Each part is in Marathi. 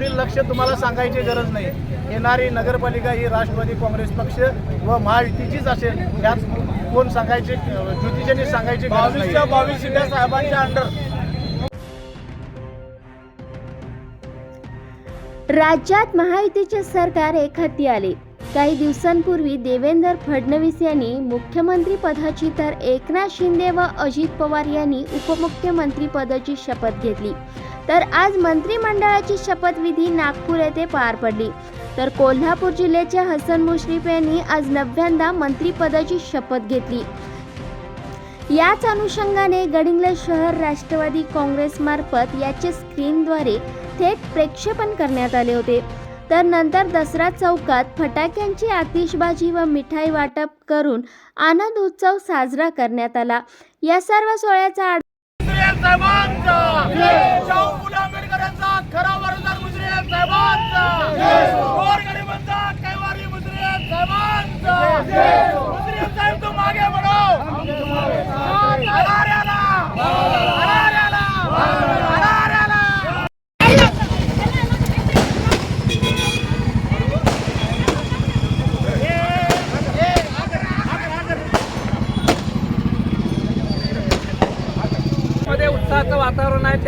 पुढील लक्ष तुम्हाला सांगायची गरज नाही. येणारी नगरपालिका ही राष्ट्रवादी काँग्रेस पक्ष व महायुतीचीच असेल यात कोण सांगायचे ज्योतिषांनी सांगायची गरज नाही. बावीसच्या बावीस शिट्या साहेबांच्या अंडर राज्यात महायुतीचे सरकार एकहाती आले. काही दिवसांपूर्वी देवेंद्र फडणवीस यांनी मुख्यमंत्री पदाची तर एकनाथ शिंदे व अजित पवार यांनी उपमुख्यमंत्री पदाची शपथ घेतली. तर आज मंत्रिमंडळाची शपथविधी नागपूर येथे पार पडली. तर कोल्हापूर जिल्ह्याच्या हसन मुश्रीफ यांनी आज नव्यांदा मंत्रिपदाची शपथ घेतली. याच अनुषंगाने गडिंग्लज शहर राष्ट्रवादी काँग्रेसमार्फत याचे स्क्रीनद्वारे थेट प्रक्षेपण करण्यात आले होते. तर नंतर दसरा चौकात फटाक्यांची आतिषबाजी व मिठाई वाटप करून आनंद उत्सव साजरा करण्यात आला. या सर्व सोहळ्याचा साहेबांचा शाहू फुले आंबेडकरांचा खरा वारसदार मुश्रीफ साहेबांचा गोरगरिबांचा कैवारी मुश्रीफ साहेबांचा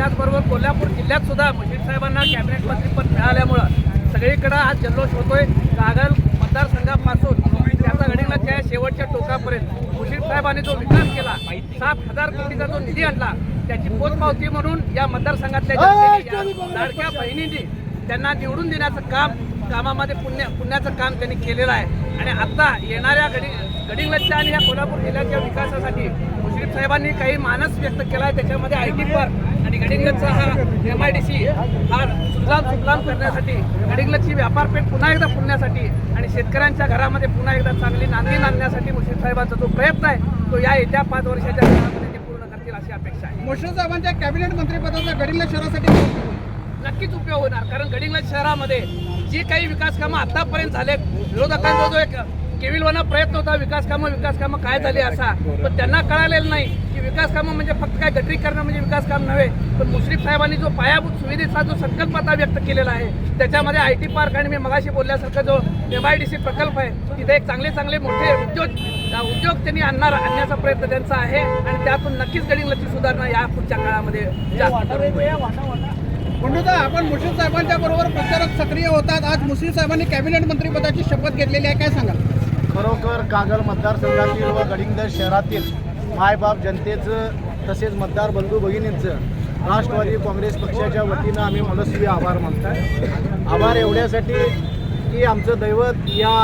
त्याचबरोबर कोल्हापूर जिल्ह्यात सुद्धा मुश्रीफ साहेबांना कॅबिनेट मंत्रीपद मिळाल्यामुळं सगळीकडे आज जल्लोष होतोय. कागल मतदारसंघापासून त्याचा गडिंगलाच्या शेवटच्या टोकापर्यंत. मुश्रीफ साहेबांनी जो विकास केला सात हजार कोटीचा जो निधी आणला त्याची पोचपावती म्हणून या मतदारसंघातल्या लाडक्या बहिणींनी त्यांना निवडून देण्याचं काम कामामध्ये पुण्य पुण्याचं काम त्यांनी केलेलं आहे. आणि आता येणाऱ्या गडी गडिंगलजच्या आणि या कोल्हापूर जिल्ह्याच्या विकासासाठी मुश्रीफ साहेबांनी काही मानस व्यक्त केला आहे त्याच्यामध्ये आय टी पार्क आणि गडिंगलजचा हा एम आय डी सी हा सुजलाम सुफलाम करण्यासाठी गडिंगलजची व्यापारपेठ पुन्हा एकदा फुलण्यासाठी आणि शेतकऱ्यांच्या घरामध्ये पुन्हा एकदा चांगली नांदी आणण्यासाठी मुश्रीफ साहेबांचा जो प्रयत्न आहे तो या येत्या पाच वर्षाच्या काळामध्ये ते पूर्ण करतील अशी अपेक्षा आहे. मुश्रीफ साहेबांच्या कॅबिनेट मंत्रिपदाचा गडिंग्लज शहरासाठी नक्कीच उपयोग होणार कारण गडिंगलज शहरामध्ये जी काही विकास कामं आतापर्यंत झालेत विरोधकांचा जो एक केविलवाना प्रयत्न होता विकास कामं विकास कामं काय झाली असा. पण त्यांना कळालेलं नाही की विकास कामं म्हणजे फक्त काय गटरी करणं म्हणजे विकास काम नव्हे पण मुश्रीफ साहेबांनी जो पायाभूत सुविधेचा जो संकल्प आता व्यक्त केलेला आहे त्याच्यामध्ये आय टी पार्क आणि मी मगाशी बोलल्यासारखा जो एम आय डी सी प्रकल्प आहे तिथे एक चांगले चांगले मोठे उद्योग उद्योग त्यांनी आणणार आणण्याचा प्रयत्न त्यांचा आहे आणि त्यातून नक्कीच गडिंगलजची सुधारणा या पुढच्या काळामध्ये जास्त. बंडूदा आपण मुश्रीफ साहेबांच्या बरोबर प्रचारात सक्रिय होतात. आज मुश्रीफ साहेबांनी कॅबिनेट मंत्रिपदाची शपथ घेतलेली आहे. काय सांगाल? खरोखर कागल मतदारसंघातील व गडिंगदर शहरातील मायबाप जनतेचं तसेच मतदार बंधू भगिनींचं राष्ट्रवादी काँग्रेस पक्षाच्या वतीनं आम्ही मनस्वी आभार मानतो आभार एवढ्यासाठी की आमचं दैवत या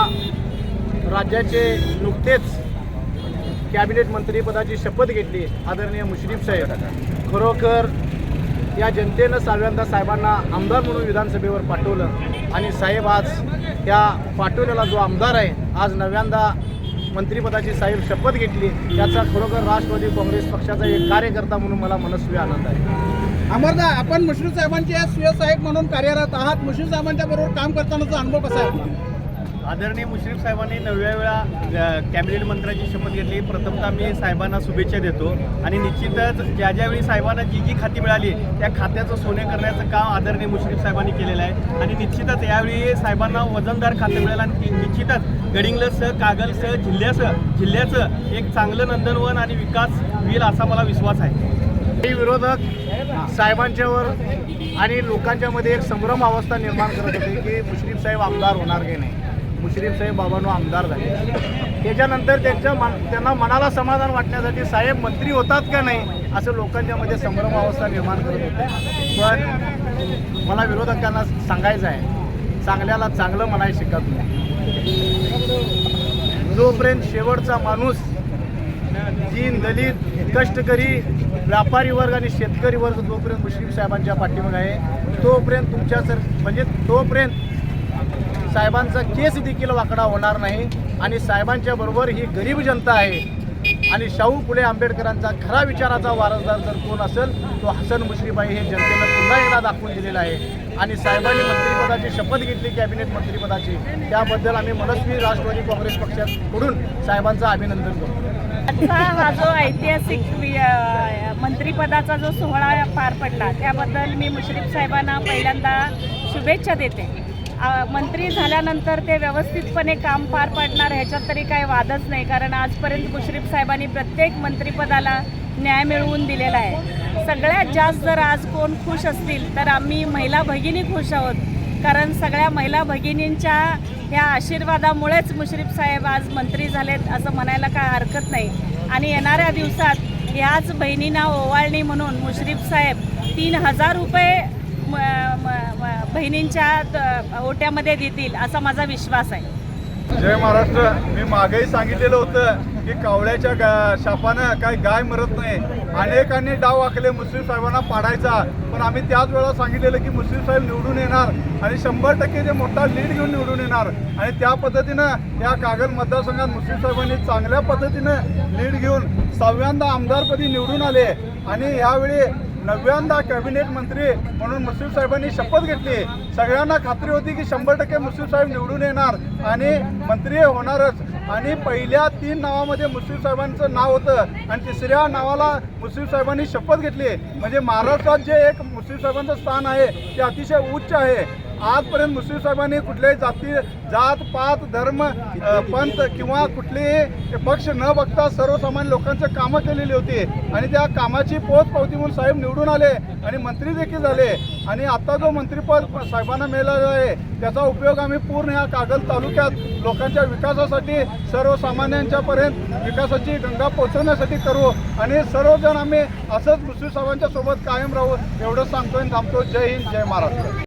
राज्याचे नुकतेच कॅबिनेट मंत्रीपदाची शपथ घेतली आदरणीय मुश्रीफ साहेब. खरोखर या जनतेनं साव्यांदा साहेबांना आमदार म्हणून विधानसभेवर पाठवलं. आणि साहेब आज त्या पाठवलेला जो आमदार आहे आज नव्यांदा मंत्रिपदाची साहेब शपथ घेतली. याचा खरोखर राष्ट्रवादी काँग्रेस पक्षाचा एक कार्यकर्ता म्हणून मला मनस्वी आनंद आहे. अमरदा आपण मुश्रीफ साहेबांचे सुय साहेब म्हणून कार्यरत आहात. मुश्रीफ साहेबांच्या बरोबर काम करतानाचा अनुभव कसा आहे? आदरणीय मुश्रीफ साहेबांनी नवव्या वेळा कॅबिनेट मंत्र्याची शपथ घेतली. प्रथमतः मी साहेबांना शुभेच्छा देतो. आणि निश्चितच ज्या ज्यावेळी साहेबांना जी जी खाती मिळाली त्या खात्याचं सोने करण्याचं काम आदरणीय मुश्रीफ साहेबांनी केलेलं आहे. आणि निश्चितच यावेळी साहेबांना वजनदार खाते मिळालं आणि निश्चितच गडिंग्लजसह कागलसह जिल्ह्यासह जिल्ह्याचं एक चांगलं नंदनवन आणि विकास होईल असा मला विश्वास आहे. काही विरोधक साहेबांच्यावर आणि लोकांच्यामध्ये एक संभ्रम अवस्था निर्माण करत होते की मुश्रीफ साहेब आमदार होणार की नाही. मुश्रीफ साहेब बाबांनो आमदार झाले. त्याच्यानंतर त्यांच्या मन त्यांना मनाला समाधान वाटण्यासाठी साहेब मंत्री होतात का नाही असं लोकांच्या मध्ये संभ्रम अवस्था निर्माण करत होते. पण मला विरोधकांना सांगायचं आहे. चांगल्याला चांगलं म्हणाय शिका तुम्ही जोपर्यंत शेवटचा माणूस जीन दलित कष्टकरी व्यापारी वर्ग आणि शेतकरी वर्ग जोपर्यंत मुश्रीफ साहेबांच्या पाठीमागे आहे तोपर्यंत तुमच्या सर म्हणजे तोपर्यंत साहेबांचा केस देखील वाकडा होणार नाही आणि साहेबांच्या बरोबर ही गरीब जनता आहे. आणि शाहू फुले आंबेडकरांचा खरा विचाराचा वारसदार जर कोण असेल तो हसन मुश्रीफ आहे हे जनतेनं पुन्हा एकदा दाखवून दिलेलं आहे. आणि साहेबांनी मंत्रिपदाची शपथ घेतली कॅबिनेट मंत्रिपदाची. त्याबद्दल आम्ही मनस्वी राष्ट्रवादी काँग्रेस पक्षाकडून साहेबांचं अभिनंदन करतो. आजचा हा जो ऐतिहासिक मंत्रिपदाचा जो सोहळा पार पडला त्याबद्दल मी मुश्रीफ साहेबांना पहिल्यांदा शुभेच्छा देते. मंत्री झाल्यानंतर ते व्यवस्थितपणे काम पार पाडणार ह्याच्यात तरी काही वादच नाही. कारण आजपर्यंत मुश्रीफ साहेबांनी प्रत्येक मंत्रिपदाला न्याय मिळवून दिलेला आहे. सगळ्यात जास्त जर आज कोण खुश असतील तर आम्ही महिला भगिनी खुश आहोत. कारण सगळ्या महिला भगिनींच्या ह्या आशीर्वादामुळेच मुश्रीफ साहेब आज मंत्री झालेत असं म्हणायला काय हरकत नाही. आणि येणाऱ्या दिवसात ह्याच बहिणींना ओवाळणी म्हणून मुश्रीफ साहेब तीन हजार रुपये म- म- म- बहिणींच्या ओट्यामध्ये देतील असा माझा विश्वास आहे. जय महाराष्ट्र. मी मागेही सांगितलेलं होतं की कावळ्याच्या गा शापानं काय गाय मरत नाही. अनेकांनी डाव आखले मुस्लिम साहेबांना पाडायचा. पण आम्ही त्याच वेळा सांगितलेलं की मुस्लिम साहेब निवडून येणार आणि शंभर टक्के ते मोठा लीड घेऊन निवडून येणार. आणि त्या पद्धतीनं या कागल मतदारसंघात मुस्लिम साहेबांनी चांगल्या पद्धतीनं लीड घेऊन सहाव्यांदा आमदारपदी निवडून आले. आणि यावेळी नव्यांदा कॅबिनेट मंत्री म्हणून मुस्लिम साहेबांनी शपथ घेतली. सगळ्यांना खात्री होती की शंभर टक्के मुस्लिम साहेब निवडून येणार आणि मंत्री होणारच. आणि पहिल्या तीन नावामध्ये मुस्लिम साहेबांचं नाव होतं आणि तिसऱ्या नावाला मुस्लिम साहेबांनी शपथ घेतली. म्हणजे महाराष्ट्रात जे एक मुस्लिम साहेबांचं स्थान आहे ते अतिशय उच्च आहे. आजपर्यंत मुस्लिम साहेबांनी कुठल्याही जाती जात पात धर्म पंथ किंवा कुठलेही पक्ष न बघता सर्वसामान्य लोकांचं कामं केलेली होती. आणि त्या कामाची पोच पावती म्हणून साहेब निवडून आले आणि मंत्री देखील झाले. आणि आता जो मंत्रिपद साहेबांना मिळालेला आहे त्याचा उपयोग आम्ही पूर्ण या कागल तालुक्यात लोकांच्या विकासासाठी सर्वसामान्यांच्यापर्यंत विकासाची गंगा पोहोचवण्यासाठी करू. आणि सर्वजण आम्ही असंच मुस्लिम साहेबांच्या सोबत कायम राहू एवढं सांगतोय आणि थांबतो जय हिंद जय महाराष्ट्र.